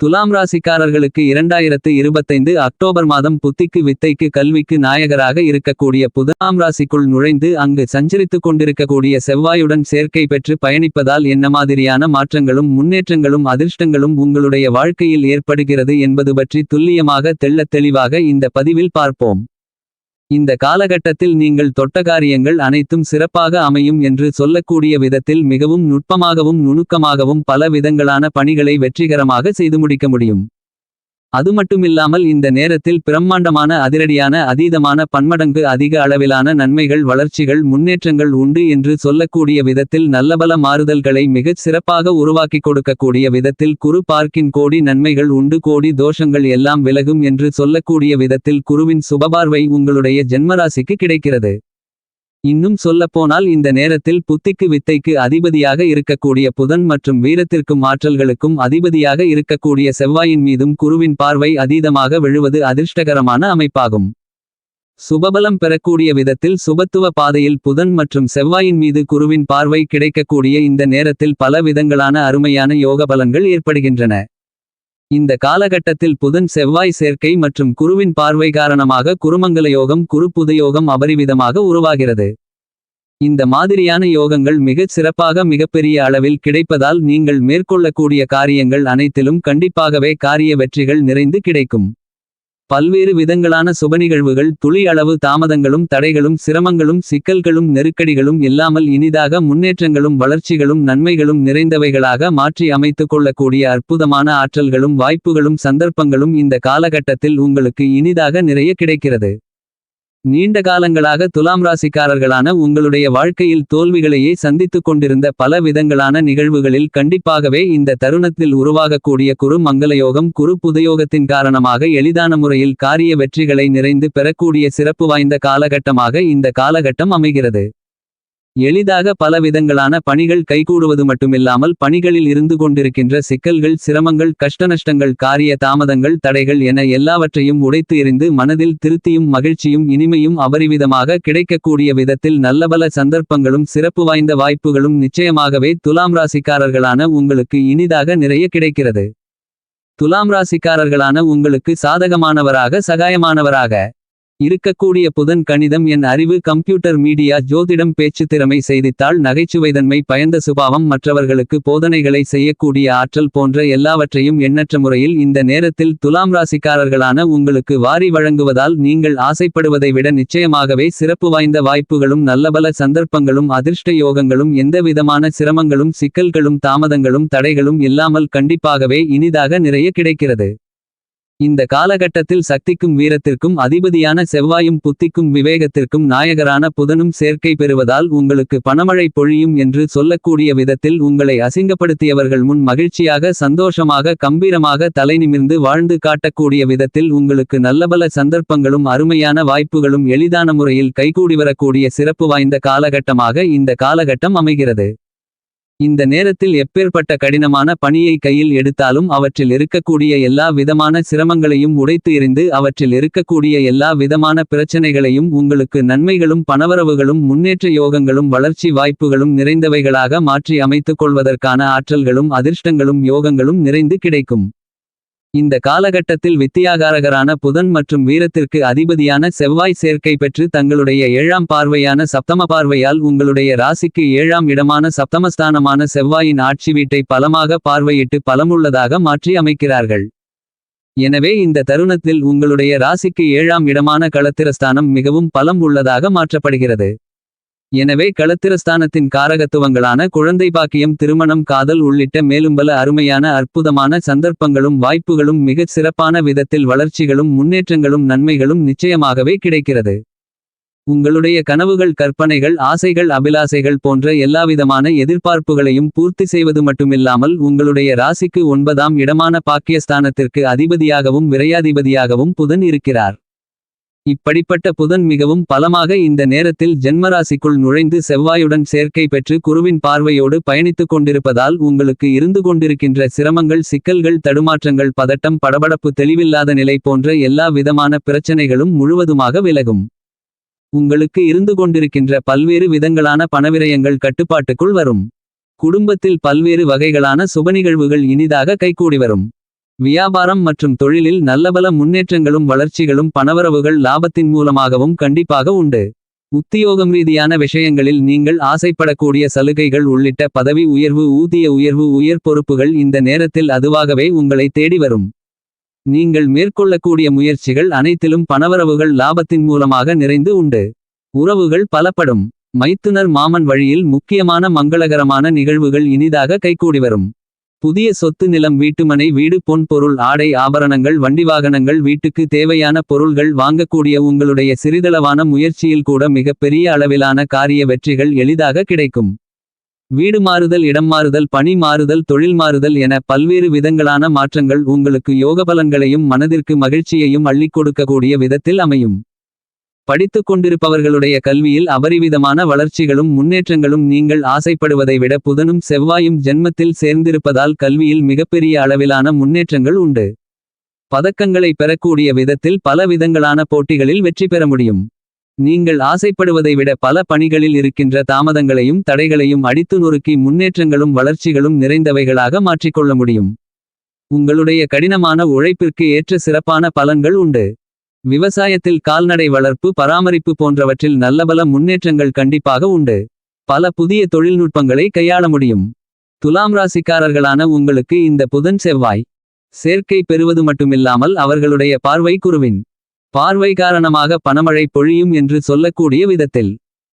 துலாம் ராசிக்காரர்களுக்கு இரண்டாயிரத்து இருபத்தைந்து அக்டோபர் மாதம் புத்திக்கு வித்தைக்கு கல்விக்கு நாயகராக இருக்கக்கூடிய புதாம் ராசிக்குள் நுழைந்து அங்கு சஞ்சரித்துக் கொண்டிருக்கக்கூடிய செவ்வாயுடன் சேர்க்கை பெற்று பயணிப்பதால் என்ன மாதிரியான மாற்றங்களும் முன்னேற்றங்களும் அதிர்ஷ்டங்களும் உங்களுடைய வாழ்க்கையில் ஏற்படுகிறது என்பது பற்றி துல்லியமாக தெள்ளத் தெளிவாக இந்த பதிவில் பார்ப்போம். இந்த காலகட்டத்தில் நீங்கள் தொட்ட காரியங்கள் அனைத்தும் சிறப்பாக அமையும் என்று சொல்லக்கூடிய விதத்தில் மிகவும் நுட்பமாகவும் நுணுக்கமாகவும் பல விதங்களான பணிகளை வெற்றிகரமாக செய்து முடிக்க முடியும். அது மட்டுமில்லாமல் இந்த நேரத்தில் பிரம்மாண்டமான அதிரடியான அதீதமான பன்மடங்கு அதிக அளவிலான நன்மைகள் வளர்ச்சிகள் முன்னேற்றங்கள் உண்டு என்று சொல்லக்கூடிய விதத்தில் நல்லபல மாறுதல்களை மிகச் சிறப்பாக உருவாக்கிக் கொடுக்கக்கூடிய விதத்தில் குரு பார்க்கின் கோடி நன்மைகள் உண்டு கோடி தோஷங்கள் எல்லாம் விலகும் என்று சொல்லக்கூடிய விதத்தில் குருவின் சுபபார்வை உங்களுடைய ஜென்மராசிக்கு கிடைக்கிறது. இன்னும் சொல்லப்போனால் இந்த நேரத்தில் புத்திக்கு வித்தைக்கு அதிபதியாக இருக்கக்கூடிய புதன் மற்றும் வீரத்திற்கும் ஆற்றல்களுக்கும் அதிபதியாக இருக்கக்கூடிய செவ்வாயின் மீதும் குருவின் பார்வை அதீதமாக விழுவது அதிர்ஷ்டகரமான அமைப்பாகும். சுபபலம் பெறக்கூடிய விதத்தில் சுபத்துவ பாதையில் புதன் மற்றும் செவ்வாயின் மீது குருவின் பார்வை கிடைக்கக்கூடிய இந்த நேரத்தில் பல விதங்களான அருமையான யோக பலன்கள் ஏற்படுகின்றன. இந்த காலகட்டத்தில் புதன் செவ்வாய் சேர்க்கை மற்றும் குருவின் பார்வை காரணமாக குருமங்கல யோகம் குரு புதயோகம் அபரிவிதமாக உருவாகிறது. இந்த மாதிரியான யோகங்கள் மிகச் சிறப்பாக மிகப்பெரிய அளவில் கிடைப்பதால் நீங்கள் மேற்கொள்ளக்கூடிய காரியங்கள் அனைத்திலும் கண்டிப்பாகவே காரிய வெற்றிகள் நிறைந்து கிடைக்கும். பல்வேறு விதங்களான சுபநிகழ்வுகள் துளி அளவு தாமதங்களும் தடைகளும் சிரமங்களும் சிக்கல்களும் நெருக்கடிகளும் இல்லாமல் இனிதாக முன்னேற்றங்களும் வளர்ச்சிகளும் நன்மைகளும் நிறைந்தவைகளாக மாற்றி அமைத்துக் கொள்ளக்கூடிய அற்புதமான ஆற்றல்களும் வாய்ப்புகளும் சந்தர்ப்பங்களும் இந்த காலகட்டத்தில் உங்களுக்கு இனிதாக நிறைய கிடைக்கிறது. நீண்ட காலங்களாக துலாம் ராசிக்காரர்களான உங்களுடைய வாழ்க்கையில் தோல்விகளையே சந்தித்துக் கொண்டிருந்த பல விதங்களான நிகழ்வுகளில் கண்டிப்பாகவே இந்த தருணத்தில் உருவாகக்கூடிய குரு மங்களயோகம் குரு புதயோகத்தின் காரணமாக எளிதான முறையில் காரிய வெற்றிகளை நிறைந்து பெறக்கூடிய சிறப்பு வாய்ந்த காலகட்டமாக இந்த காலகட்டம் அமைகிறது. எளிதாக பல விதங்களான பணிகள் கைகூடுவது மட்டுமில்லாமல் பணிகளில் இருந்து கொண்டிருக்கின்ற சிக்கல்கள் சிரமங்கள் கஷ்டநஷ்டங்கள் காரிய தாமதங்கள் தடைகள் என எல்லாவற்றையும் உடைத்து எறிந்து மனதில் திருப்தியும் மகிழ்ச்சியும் இனிமையும் அபரிவிதமாக கிடைக்கக்கூடிய விதத்தில் நல்லபல சந்தர்ப்பங்களும் சிறப்பு வாய்ந்த வாய்ப்புகளும் நிச்சயமாகவே துலாம் ராசிக்காரர்களான உங்களுக்கு இனிதாக நிறைய கிடைக்கிறது. துலாம் ராசிக்காரர்களான உங்களுக்கு சாதகமானவராக சகாயமானவராக. இருக்கக்கூடிய புதன் கணிதம் என் அறிவு கம்ப்யூட்டர் மீடியா ஜோதிடம் பேச்சு திறமை செய்தித்தாள் நகைச்சுவைதன்மை பயந்த சுபாவம் மற்றவர்களுக்கு போதனைகளை செய்யக்கூடிய ஆற்றல் போன்ற எல்லாவற்றையும் எண்ணற்ற முறையில் இந்த நேரத்தில் துலாம் ராசிக்காரர்களான உங்களுக்கு வாரி வழங்குவதால் நீங்கள் ஆசைப்படுவதை விட நிச்சயமாகவே சிறப்பு வாய்ந்த வாய்ப்புகளும் நல்லபல சந்தர்ப்பங்களும் அதிர்ஷ்ட யோகங்களும் எந்தவிதமான சிரமங்களும் சிக்கல்களும் தாமதங்களும் தடைகளும் இல்லாமல் கண்டிப்பாகவே இனிதாக நிறைய கிடைக்கிறது. இந்த காலகட்டத்தில் சக்திக்கும் வீரத்திற்கும் அதிபதியான செவ்வாயும் புத்திக்கும் விவேகத்திற்கும் நாயகரான புதனும் சேர்க்கை பெறுவதால் உங்களுக்கு பணமழை பொழியும் என்று சொல்லக்கூடிய விதத்தில் உங்களை அசிங்கப்படுத்தியவர்கள் முன் மகிழ்ச்சியாக சந்தோஷமாக கம்பீரமாக தலைநிமிர்ந்து வாழ்ந்து காட்டக்கூடிய விதத்தில் உங்களுக்கு நல்லபல சந்தர்ப்பங்களும் அருமையான வாய்ப்புகளும் எளிதான முறையில் கைகூடி வரக்கூடிய சிறப்பு வாய்ந்த காலகட்டமாக இந்த காலகட்டம் அமைகிறது. இந்த நேரத்தில் எப்பேற்பட்ட கடினமான பணியை கையில் எடுத்தாலும் அவற்றில் இருக்கக்கூடிய எல்லா விதமான சிரமங்களையும் உடைத்து எறிந்து அவற்றில் இருக்கக்கூடிய எல்லா விதமான பிரச்சனைகளையும் உங்களுக்கு நன்மைகளும் பணவரவுகளும் முன்னேற்ற யோகங்களும் வளர்ச்சி வாய்ப்புகளும் நிறைந்தவைகளாக மாற்றி அமைத்துக் கொள்வதற்கான ஆற்றல்களும் அதிர்ஷ்டங்களும் யோகங்களும் நிறைந்து கிடைக்கும். இந்த காலகட்டத்தில் வித்தியாகாரகரான புதன் மற்றும் வீரத்திற்கு அதிபதியான செவ்வாய் சேர்க்கை பெற்று தங்களுடைய ஏழாம் பார்வையான சப்தம பார்வையால் உங்களுடைய ராசிக்கு ஏழாம் இடமான சப்தமஸ்தானமான செவ்வாயின் ஆட்சி வீட்டை பலமாக பார்வையிட்டு பலமுள்ளதாக மாற்றி அமைக்கிறார்கள். எனவே இந்த தருணத்தில் உங்களுடைய ராசிக்கு ஏழாம் இடமான களத்திரஸ்தானம் மிகவும் பலம் உள்ளதாக மாற்றப்படுகிறது. எனவே களத்திரஸ்தானத்தின் காரகத்துவங்களான குழந்தை பாக்கியம் திருமணம் காதல் உள்ளிட்ட மேலும் பல அருமையான அற்புதமான சந்தர்ப்பங்களும் வாய்ப்புகளும் மிகச் சிறப்பான விதத்தில் வளர்ச்சிகளும் முன்னேற்றங்களும் நன்மைகளும் நிச்சயமாகவே கிடைக்கிறது. உங்களுடைய கனவுகள் கற்பனைகள் ஆசைகள் அபிலாசைகள் போன்ற எல்லாவிதமான எதிர்பார்ப்புகளையும் பூர்த்தி செய்வது மட்டுமில்லாமல் உங்களுடைய ராசிக்கு ஒன்பதாம் இடமான பாக்கியஸ்தானத்திற்கு அதிபதியாகவும் விரையாதிபதியாகவும் புதன் இருக்கிறார். இப்படிப்பட்ட புதன் மிகவும் பலமாக இந்த நேரத்தில் ஜென்மராசிக்குள் நுழைந்து செவ்வாயுடன் சேர்க்கை பெற்று குருவின் பார்வையோடு பயணித்துக் கொண்டிருப்பதால் உங்களுக்கு இருந்து கொண்டிருக்கின்ற சிரமங்கள் சிக்கல்கள் தடுமாற்றங்கள் பதட்டம் படபடப்பு தெளிவில்லாத நிலை போன்ற எல்லா விதமான பிரச்சனைகளும் முழுவதுமாக விலகும். உங்களுக்கு இருந்து கொண்டிருக்கின்ற பல்வேறு விதங்களான பணவிரயங்கள் கட்டுப்பாட்டுக்குள் வரும். குடும்பத்தில் பல்வேறு வகைகளான சுபநிகழ்வுகள் இனிதாக கைகூடி வரும். வியாபாரம் மற்றும் தொழிலில் நல்லபல முன்னேற்றங்களும் வளர்ச்சிகளும் பணவரவுகள் லாபத்தின் மூலமாகவும் கண்டிப்பாக உண்டு. உத்தியோகம் ரீதியான விஷயங்களில் நீங்கள் ஆசைப்படக்கூடிய சலுகைகள் உள்ளிட்ட பதவி உயர்வு ஊதிய உயர்வு உயர் பொறுப்புகள் இந்த நேரத்தில் அதுவாகவே உங்களை தேடி வரும். நீங்கள் மேற்கொள்ளக்கூடிய முயற்சிகள் அனைத்திலும் பணவரவுகள் லாபத்தின் மூலமாக நிறைந்து உண்டு. உறவுகள் பலப்படும். மைத்துனர் மாமன் வழியில் முக்கியமான மங்களகரமான நிகழ்வுகள் இனிதாக கைகூடி வரும். புதிய சொத்து நிலம் வீட்டுமனை வீடு பொன் பொருள் ஆடை ஆபரணங்கள் வண்டி வாகனங்கள் வீட்டுக்கு தேவையான பொருள்கள் வாங்கக்கூடிய உங்களுடைய சிறிதளவான முயற்சியில் கூட மிகப்பெரிய அளவிலான காரிய வெற்றிகள் எளிதாக கிடைக்கும். வீடு மாறுதல் இடம் மாறுதல் பணி மாறுதல் தொழில் மாறுதல் என பல்வேறு விதங்களான மாற்றங்கள் உங்களுக்கு யோகபலன்களையும் மனதிற்கு மகிழ்ச்சியையும் அள்ளிக் கொடுக்கக்கூடிய விதத்தில் அமையும். படித்துக் கொண்டிருப்பவர்களுடைய கல்வியில் அபரிவிதமான வளர்ச்சிகளும் முன்னேற்றங்களும் நீங்கள் ஆசைப்படுவதை விட புதனும் செவ்வாயும் ஜென்மத்தில் சேர்ந்திருப்பதால் கல்வியில் மிகப்பெரிய அளவிலான முன்னேற்றங்கள் உண்டு. பதக்கங்களை பெறக்கூடிய விதத்தில் பல விதங்களான போட்டிகளில் வெற்றி பெற முடியும். நீங்கள் ஆசைப்படுவதை விட பல பணிகளில் இருக்கின்ற தாமதங்களையும் தடைகளையும் அடித்து நொறுக்கி முன்னேற்றங்களும் வளர்ச்சிகளும் நிறைந்தவைகளாக மாற்றிக்கொள்ள முடியும். உங்களுடைய கடினமான உழைப்பிற்கு ஏற்ற சிறப்பான பலன்கள் உண்டு. விவசாயத்தில் கால்நடை வளர்ப்பு பராமரிப்பு போன்றவற்றில் நல்லபல முன்னேற்றங்கள் கண்டிப்பாக உண்டு. பல புதிய தொழில்நுட்பங்களை கையாள முடியும். துலாம் ராசிக்காரர்களான உங்களுக்கு இந்த புதன் செவ்வாய். சேர்க்கை பெறுவது மட்டுமில்லாமல் அவர்களுடைய பார்வை குருவின். பார்வை காரணமாக பணமழை பொழியும் என்று சொல்லக்கூடிய விதத்தில்.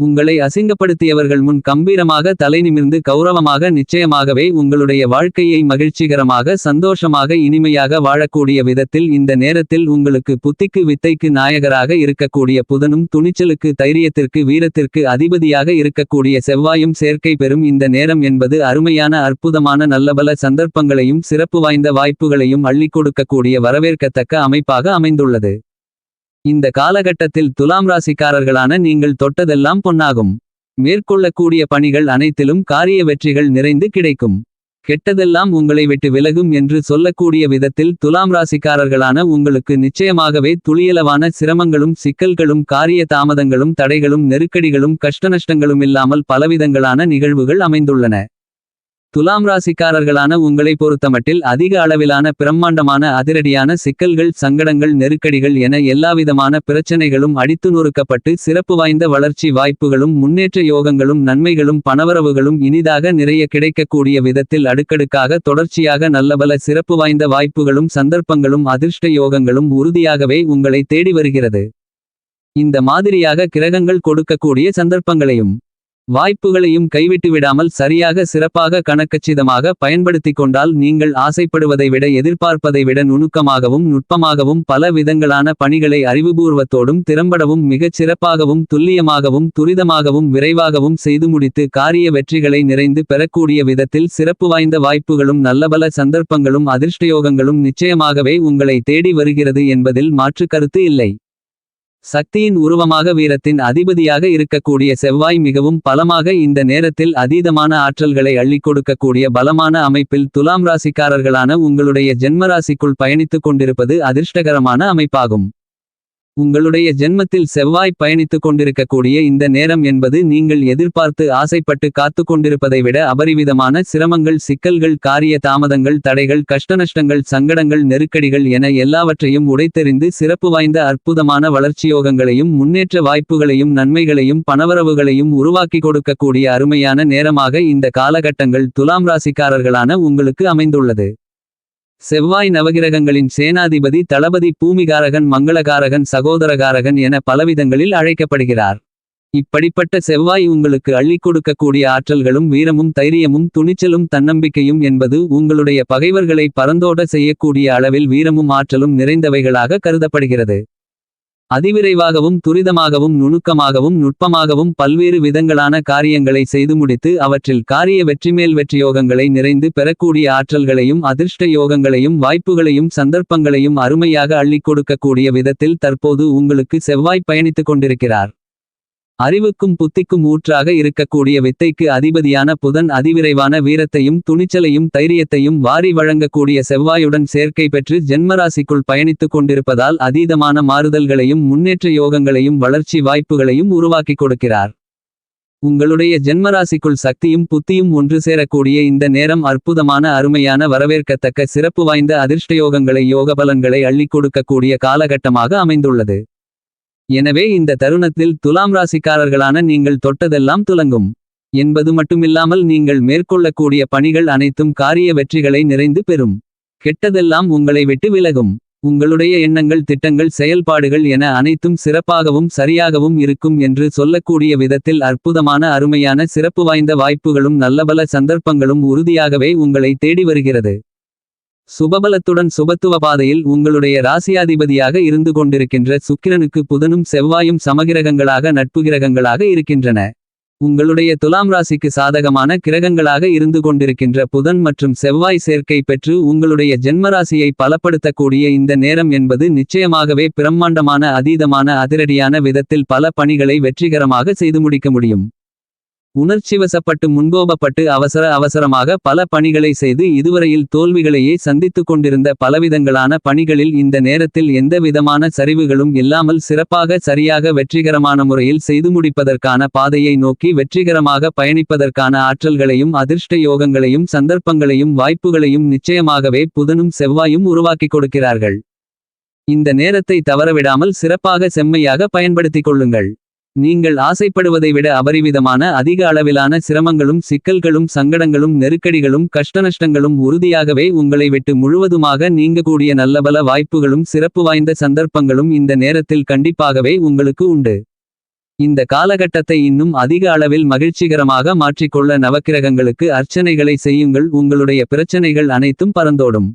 உங்களை அசிங்கப்படுத்தியவர்கள் முன் கம்பீரமாக தலை நிமிர்ந்து கௌரவமாக நிச்சயமாகவே உங்களுடைய வாழ்க்கையை மகிழ்ச்சிகரமாக சந்தோஷமாக இனிமையாக வாழக்கூடிய விதத்தில் இந்த நேரத்தில் உங்களுக்கு புத்திக்கு வித்தைக்கு நாயகராக இருக்கக்கூடிய புதனும் துணிச்சலுக்கு தைரியத்திற்கு வீரத்திற்கு அதிபதியாக இருக்கக்கூடிய செவ்வாயும் சேர்க்கை பெறும் இந்த நேரம் என்பது அருமையான அற்புதமான நல்லபல சந்தர்ப்பங்களையும் சிறப்பு வாய்ந்த வாய்ப்புகளையும் அள்ளிக் கொடுக்கக்கூடிய வரவேற்கத்தக்க அமைப்பாக அமைந்துள்ளது. இந்த காலகட்டத்தில் துலாம் ராசிக்காரர்களான நீங்கள் தொட்டதெல்லாம் பொன்னாகும். மேற்கொள்ளக்கூடிய பணிகள் அனைத்திலும் காரிய வெற்றிகள் நிறைந்து கிடைக்கும். கெட்டதெல்லாம் உங்களை விட்டு விலகும் என்று சொல்லக்கூடிய விதத்தில் துலாம் ராசிக்காரர்களான உங்களுக்கு நிச்சயமாகவே துளியளவான சிரமங்களும் சிக்கல்களும் காரிய தாமதங்களும் தடைகளும் நெருக்கடிகளும் கஷ்டநஷ்டங்களும் இல்லாமல் பலவிதங்களான நிகழ்வுகள் அமைந்துள்ளன. துலாம் ராசிக்காரர்களான உங்களை பொறுத்தமட்டில் அதிக அளவிலான பிரம்மாண்டமான அதிரடியான சிக்கல்கள் சங்கடங்கள் நெருக்கடிகள் என எல்லாவிதமான பிரச்சனைகளும் அடித்து நொறுக்கப்பட்டு சிறப்பு வாய்ந்த வளர்ச்சி வாய்ப்புகளும் முன்னேற்ற யோகங்களும் நன்மைகளும் பணவரவுகளும் இனிதாக நிறைய கிடைக்கக்கூடிய விதத்தில் அடுக்கடுக்காக தொடர்ச்சியாக நல்லபல சிறப்பு வாய்ந்த வாய்ப்புகளும் சந்தர்ப்பங்களும் அதிர்ஷ்ட யோகங்களும் உறுதியாகவே உங்களை தேடி வருகிறது. இந்த மாதிரியாக கிரகங்கள் கொடுக்கக்கூடிய சந்தர்ப்பங்களையும் வாய்ப்புகளையும் கைவிட்டு விடாமல் சரியாக சிறப்பாக கணக்கச்சிதமாக பயன்படுத்திக் கொண்டால் நீங்கள் ஆசைப்படுவதை விட எதிர்பார்ப்பதை விட நுணுக்கமாகவும் நுட்பமாகவும் பல விதங்களான பணிகளை அறிவுபூர்வத்தோடும் திறம்படவும் மிகச் சிறப்பாகவும் துல்லியமாகவும் துரிதமாகவும் விரைவாகவும் செய்து முடித்து காரிய வெற்றிகளை நிறைந்து பெறக்கூடிய விதத்தில் சிறப்பு வாய்ந்த வாய்ப்புகளும் நல்லபல சந்தர்ப்பங்களும் அதிர்ஷ்டயோகங்களும் நிச்சயமாகவே உங்களை தேடி வருகிறது என்பதில் மாற்று கருத்து இல்லை. சக்தியின் உருவமாக வீரத்தின் அதிபதியாக இருக்கக்கூடிய செவ்வாய் மிகவும் பலமாக இந்த நேரத்தில் அதீதமான ஆற்றல்களை அள்ளிக் கொடுக்கக்கூடிய பலமான அமைப்பில் துலாம் ராசிக்காரர்களான உங்களுடைய ஜென்மராசிக்குள் பயணித்துக் கொண்டிருப்பது அதிர்ஷ்டகரமான அமைப்பாகும். உங்களுடைய ஜென்மத்தில் செவ்வாய் பயணித்துக் கொண்டிருக்கக்கூடிய இந்த நேரம் என்பது நீங்கள் எதிர்பார்த்து ஆசைப்பட்டு காத்து கொண்டிருப்பதை விட அபரிவிதமான சிரமங்கள் சிக்கல்கள் காரிய தாமதங்கள் தடைகள் கஷ்டநஷ்டங்கள் சங்கடங்கள் நெருக்கடிகள் என எல்லாவற்றையும் உடைத்தெறிந்து சிறப்பு வாய்ந்த அற்புதமான வளர்ச்சியோகங்களையும் முன்னேற்ற வாய்ப்புகளையும் நன்மைகளையும் பணவரவுகளையும் உருவாக்கி கொடுக்கக்கூடிய அருமையான நேரமாக இந்த காலகட்டங்கள் துலாம் ராசிக்காரர்களான உங்களுக்கு அமைந்துள்ளது. செவ்வாய் நவகிரகங்களின் சேனாதிபதி தளபதி பூமிகாரகன் மங்களகாரகன் சகோதரகாரகன் என பலவிதங்களில் அழைக்கப்படுகிறார். இப்படிப்பட்ட செவ்வாய் உங்களுக்கு அள்ளிக் கொடுக்கக்கூடிய ஆற்றல்களும் வீரமும் தைரியமும் துணிச்சலும் தன்னம்பிக்கையும் என்பது உங்களுடைய பகைவர்களை பரந்தோட செய்யக்கூடிய அளவில் வீரமும் ஆற்றலும் நிறைந்தவைகளாக கருதப்படுகிறது. அதிவிரைவாகவும் துரிதமாகவும் நுணுக்கமாகவும் நுட்பமாகவும் பல்வேறு விதங்களான காரியங்களை செய்து முடித்து அவற்றில் காரிய வெற்றிமேல் வெற்றியோகங்களை நிறைந்து பெறக்கூடிய ஆற்றல்களையும் அதிர்ஷ்ட யோகங்களையும் வாய்ப்புகளையும் சந்தர்ப்பங்களையும் அருமையாக அள்ளிக் கொடுக்கக்கூடிய விதத்தில் தற்போது உங்களுக்கு செவ்வாய் பயணித்துக் கொண்டிருக்கிறார். அறிவுக்கும் புத்திக்கும் ஊற்றாக இருக்கக்கூடிய வித்தைக்கு அதிபதியான புதன் அதிவிரைவான வீரத்தையும் துணிச்சலையும் தைரியத்தையும் வாரி வழங்கக்கூடிய செவ்வாயுடன் சேர்க்கை பெற்று ஜென்மராசிக்குள் பயணித்துக் கொண்டிருப்பதால் அதீதமான மாறுதல்களையும் முன்னேற்ற யோகங்களையும் வளர்ச்சி வாய்ப்புகளையும் உருவாக்கிக் கொடுக்கிறார். உங்களுடைய ஜென்மராசிக்குள் சக்தியும் புத்தியும் ஒன்று சேரக்கூடிய இந்த நேரம் அற்புதமான அருமையான வரவேற்கத்தக்க சிறப்பு வாய்ந்த அதிர்ஷ்டயோகங்களை யோகபலன்களை அள்ளிக் கொடுக்கக்கூடிய காலகட்டமாக அமைந்துள்ளது. எனவே இந்த தருணத்தில் துலாம் ராசிக்காரர்களான நீங்கள் தொட்டதெல்லாம் துலங்கும். என்பது மட்டுமில்லாமல் நீங்கள் மேற்கொள்ளக்கூடிய பணிகள் அனைத்தும் காரிய வெற்றிகளை நிறைந்து பெறும். கெட்டதெல்லாம் உங்களை விட்டு விலகும். உங்களுடைய எண்ணங்கள் திட்டங்கள் செயல்பாடுகள் என அனைத்தும் சிறப்பாகவும் சரியாகவும் இருக்கும் என்று சொல்லக்கூடிய விதத்தில் அற்புதமான அருமையான சிறப்பு வாய்ந்த வாய்ப்புகளும் நல்லபல சந்தர்ப்பங்களும் உறுதியாகவே உங்களை தேடி வருகிறது. சுபபலத்துடன் சுபத்துவ பாதையில் உங்களுடைய ராசியாதிபதியாக இருந்து கொண்டிருக்கின்ற சுக்கிரனுக்கு புதனும் செவ்வாயும் சமகிரகங்களாக நட்பு கிரகங்களாக இருக்கின்றன. உங்களுடைய துலாம் ராசிக்கு சாதகமான கிரகங்களாக இருந்து கொண்டிருக்கின்ற புதன் மற்றும் செவ்வாய் சேர்க்கை பெற்று உங்களுடைய ஜென்மராசியை பலப்படுத்தக்கூடிய இந்த நேரம் என்பது நிச்சயமாகவே பிரம்மாண்டமான அதீதமான அதிரடியான விதத்தில் பல பணிகளை வெற்றிகரமாக செய்து முடிக்க முடியும். உணர்ச்சிவசப்பட்டு முன்கோபப்பட்டு அவசர அவசரமாக பல பணிகளை செய்து இதுவரையில் தோல்விகளையே சந்தித்துக் கொண்டிருந்த பலவிதங்களான பணிகளில் இந்த நேரத்தில் எந்த விதமான சரிவுகளும் இல்லாமல் சிறப்பாக சரியாக வெற்றிகரமான முறையில் செய்து முடிப்பதற்கான பாதையை நோக்கி வெற்றிகரமாக பயணிப்பதற்கான ஆற்றல்களையும் அதிர்ஷ்ட யோகங்களையும் சந்தர்ப்பங்களையும் வாய்ப்புகளையும் நிச்சயமாகவே புதனும் செவ்வாயும் உருவாக்கிக் கொடுக்கிறார்கள். இந்த நேரத்தை தவறவிடாமல் சிறப்பாக செம்மையாக பயன்படுத்திக் கொள்ளுங்கள். நீங்கள் ஆசைப்படுவதை விட அபரிவிதமான அதிக அளவிலான சிரமங்களும் சிக்கல்களும் சங்கடங்களும் நெருக்கடிகளும் கஷ்டநஷ்டங்களும் உறுதியாகவே உங்களை விட்டு முழுவதுமாக நீங்கக்கூடிய நல்லபல வாய்ப்புகளும் சிறப்பு வாய்ந்த சந்தர்ப்பங்களும் இந்த நேரத்தில் கண்டிப்பாகவே உங்களுக்கு உண்டு. இந்த காலகட்டத்தை இன்னும் அதிக அளவில் மகிழ்ச்சிகரமாக மாற்றிக்கொள்ள நவக்கிரகங்களுக்கு அர்ச்சனைகளை செய்யுங்கள். உங்களுடைய பிரச்சனைகள் அனைத்தும் பறந்தோடும்.